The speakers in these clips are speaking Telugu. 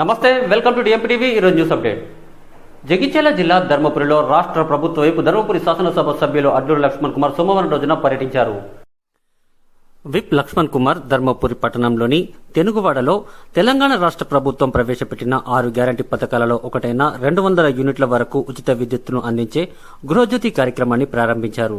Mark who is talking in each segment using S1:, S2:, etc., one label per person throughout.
S1: నమస్తే వెల్కమ్ టు డిఎంపీటీవీ ఈరోజు న్యూస్ అప్డేట్ జగిత్యాల జిల్లా ధర్మపురిలో రాష్ట్ర ప్రభుత్వ వైపు ధర్మపురి శాసనసభ సభ్యులు అడ్డూరు లక్ష్మణ్ కుమార్ సోమవారం రోజున పర్యటించారు. విప్ లక్ష్మణ్ కుమార్ ధర్మపురి పట్టణంలోని తెనుగువాడలో తెలంగాణ రాష్ట్ర ప్రభుత్వం ప్రవేశపెట్టిన ఆరు గ్యారంటీ పథకాలలో ఒకటైన రెండు వందల యూనిట్ల వరకు ఉచిత విద్యుత్తును అందించే గృహజ్యోతి కార్యక్రమాన్ని ప్రారంభించారు.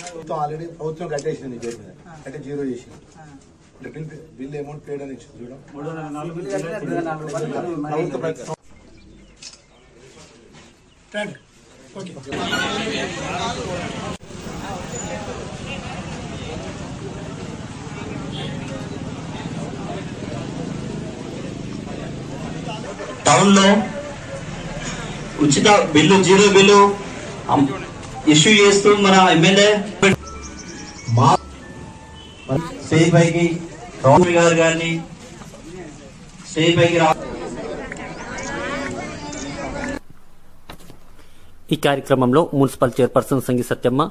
S2: ప్రభుత్వం ఆల్రెడీ ప్రభుత్వం కట్టేసింది నీ పేరు మీద అంటే జీరో చేసింది అంటే బిల్ బిల్ అమౌంట్ పేడ్ అని ఇచ్చింది చూడం ప్రభుత్వ ప్రతి సం- రండి. ఓకే.
S3: టౌన్లో ఉచిత బిల్లు జీరో బిల్లు ఇష్యూ చేస్తూ మన ఎమ్మెల్యే మా స్టేజ్ పైకి రాహుల్ గారు గారిని స్టేజ్ పైకి రా
S1: ఈ కార్యక్రమంలో municipal chairperson Sangi Satyamma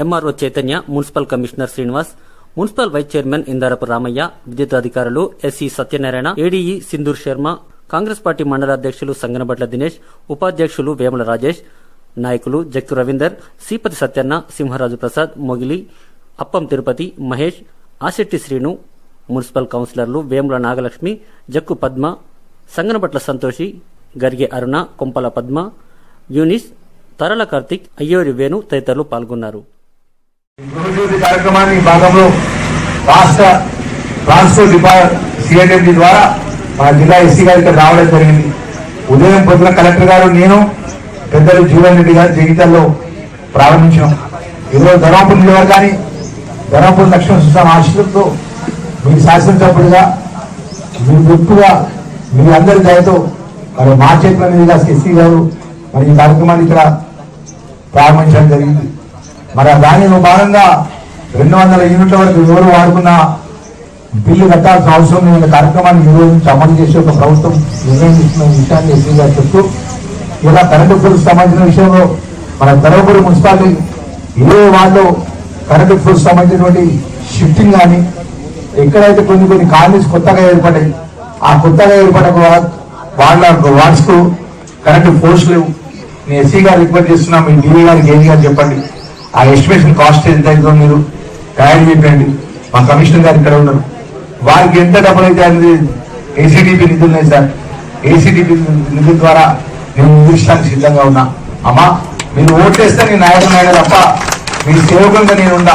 S1: MRO Chaitanya municipal commissioner Srinivas municipal vice chairman Indarapu Ramaiah విద్యుత్ అధికారులు SE Satyanarayana ADE Sindhur Sharma Congress party మండల అధ్యక్షులు సంగనబట్ల దినేష్ ఉపాధ్యక్షులు వేముల రాజేష్ నాయకులు జక్తు రవీందర్ శ్రీపతి సత్యన్న సింహరాజు ప్రసాద్ మొగిలి అప్పం తిరుపతి మహేష్ ఆశెట్టి శ్రీను మున్సిపల్ కౌన్సిలర్లు వేముల నాగలక్ష్మి జక్కు పద్మ సంగనబట్ల సంతోషి గరిగే అరుణ కొంపల పద్మ యూనిస్ తరల కార్తిక్ అయ్యోరి వేణు తదితరులు పాల్గొన్నారు.
S4: కార్యక్రమాన్ని భాగంలో రాష్ట్ర ట్రాన్స్పోర్ట్ డిపార్ట్ సిఐడి ద్వారా మా జిల్లా ఎస్సీ గారు ఇక్కడ రావడం జరిగింది. ఉదయం పొద్దున కలెక్టర్ గారు నేను పెద్దలు జీవన్ రెడ్డి గారు జగిత్యాల్లో ప్రారంభించాం ఈరోజు ధర్మపురి నిలవర్గాన్ని ధర్మపురి లక్ష్మణ సుస్థాన ఆశీస్సులతో మీ శాసనసభ్యుడిగా మీ గుర్తుగా మీ అందరి దయతో మరి మా చేతుల మీదుగా ఎస్సీ గారు మరి ఈ కార్యక్రమాన్ని ఇక్కడ ప్రారంభించడం జరిగింది. మరి దానిలో భాగంగా రెండు వందల యూనిట్ల వరకు ఎవరు వాడుకున్నా బిల్లు కట్టాల్సిన అవసరం లేని కార్యక్రమాన్ని ఈ రోజు నుంచి అమలు చేసే ఒక ప్రభుత్వం నిర్ణయం తీసుకున్న విషయాన్ని ఎస్సీ గారు చెప్తూ ఇలా కరెంటు బిల్లు సంబంధించిన విషయంలో మన ధర్మపురి మున్సిపాలిటీ ఏ వాళ్ళు కరెంటు బిల్లు సంబంధించినటువంటి షిఫ్టింగ్ కానీ ఎక్కడైతే కొన్ని కొన్ని కాలనీస్ కొత్తగా ఏర్పడ్డాయి ఆ కొత్తగా ఏర్పడక వాళ్ళ వార్డ్స్కు కరెంటు పోస్ట్ లేవు. నేను ఎస్సీ గారు రిక్వెస్ట్ చేస్తున్నా మీ డిఏ గారికి ఏది గారు చెప్పండి. ఆ ఎస్టిమేషన్ కాస్ట్ ఎంత అవుతుందో మీరు తయారు చేయండి. మా కమిషనర్ గారు ఇక్కడ ఉన్నారు. వారికి ఎంత డబ్బులు అయితే అనేది ఏసీడీపీ నిధులున్నాయి సార్. ఏసీడీపీ నిధుల ద్వారా నేను నిధించడానికి సిద్ధంగా ఉన్నా. అమ్మా మీరు ఓట్లేస్తే నేను నాయకుడు తప్ప మీ సేవకులుగా నేను ఉన్నా.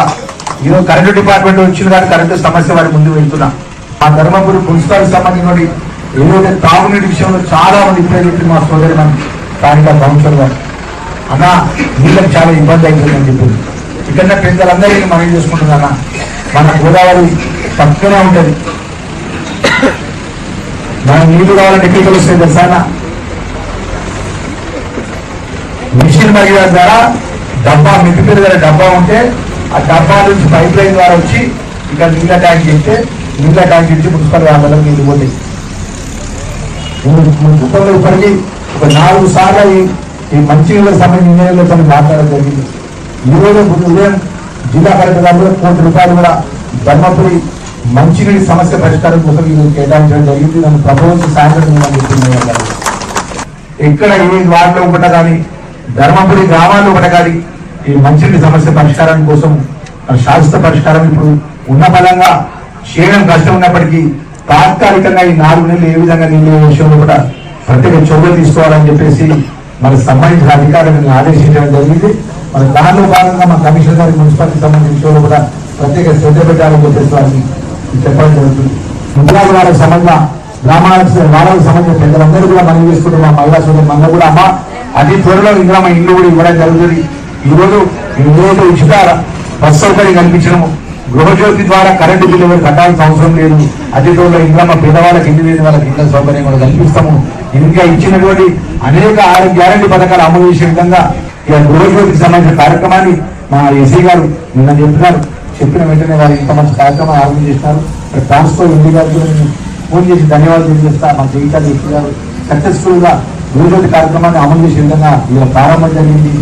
S4: ఈరోజు కరెంటు డిపార్ట్మెంట్ వచ్చిన కానీ కరెంటు సమస్య వారి ముందు వెళ్తున్నా. ఆ ధర్మపురి మున్సిపాలిటీ సంబంధించిన ఏదైతే తాగునీటి విషయంలో చాలా మంది ఇబ్బంది చెప్పి మా సోదరి మన స్థానిక కౌన్సిలర్ గారు. అన్న నీళ్ళకి చాలా ఇబ్బంది అవుతుందని చెప్పింది ఇక్కడ పెద్దలందరికీ మనం చేసుకుంటుంది అన్న? మన గోదావరి పక్కనే ఉంటది. మనం నీళ్ళు కావాలంటే ఎక్కడికి వస్తాయి తెలుసానా మిషన్ మరిగిన ద్వారా డబ్బా మిట్టి మీద డబ్బా ఉంటే ఆ డబ్బా నుంచి పైప్ లైన్ ద్వారా వచ్చి ఇక్కడ నీళ్ళ ట్యాంక్ చేస్తే నీళ్ళ ట్యాంక్ నుంచి మున్సిపల్ వ్యాపారం నీళ్ళు పోతాయి. మున్సిపల్ ఇప్పటికీ ఒక నాలుగు సార్లు ఈ- మంచినీళ్ళకి సంబంధించిన ఇంజనీర్లతో మాట్లాడడం జరిగింది. ఈరోజు ఉదయం జిల్లా కలెక్టర్ గారు కోటి రూపాయలు కూడా ధర్మపురి మంచినీటి సమస్య పరిష్కారం కోసం ఇది కేటాయించడం జరిగింది. నన్ను ప్రభుత్వం సాయంత్రం ఇవ్వమని ఎక్కడ ఏ వార్డులో ఒకట కానీ ధర్మపురి గ్రామాల్లో ఒకట కానీ ఈ మంచినీటి సమస్య పరిష్కారం కోసం శాశ్వత పరిష్కారం ఇప్పుడు ఉన్న బలంగా చేయడం కష్టం ఉన్నప్పటికీ తాత్కాలికంగా ఈ నాలుగు నెలలు ఏ విధంగా నీళ్ళు విషయంలో కూడా ప్రత్యేక చర్యలు తీసుకోవాలని చెప్పేసి మనకు సంబంధించిన అధికారులను ఆదేశించడం జరిగింది. మరి దానిలో భాగంగా మా కమిషనర్ గారి మున్సిపాలిటీ సంబంధించిన విషయంలో కూడా ప్రత్యేక శ్రద్ధ పెట్టాలని చెప్పేసి వారిని చెప్పడం. జరుగుతుంది ముద్రాల వారికి సంబంధ గ్రామాలకు వాళ్ళకు సంబంధించిన పెద్దలందరూ కూడా మనం చేసుకుంటున్న. మహిళా సోదరు మన కూడా అమ్మ అతి త్వరలో ఇంకా మా ఇల్లు కూడా ఇవ్వడం జరుగుతుంది. ఈ రోజు ఏదైతే ఉచిత బస్ సౌకర్యం కల్పించడము గృహజ్యోతి ద్వారా కరెంటు బిల్లు ఎవరు కట్టాల్సిన అవసరం లేదు. అతి త్వరలో ఇంకా మా పేదవాళ్ళకి ఇల్లు లేని వాళ్ళకి ఇంట్లో సౌకర్యం కూడా కల్పిస్తాము. ఇంకా ఇచ్చినటువంటి అనేక ఆరు గ్యారంటీ పథకాలు అమలు చేసే విధంగా ఇక గృహజ్యోతికి సంబంధించిన కార్యక్రమాన్ని మా ఎస్సీ గారు నిన్న చెప్తున్నారు. చెప్పిన వెంటనే వారు ఇంత మంచి కార్యక్రమం ఆరంభం చేసినారు ట్రాన్స్ఫర్ ఇండి గారు ఫోన్ చేసి ధన్యవాదాలు తెలియజేస్తా. మా జీవితాలు ఎస్సీ గారు సక్సెస్ఫుల్గా కార్యక్రమాన్ని అమలు చేసే విధంగా ఇలా ప్రారంభం జరిగింది.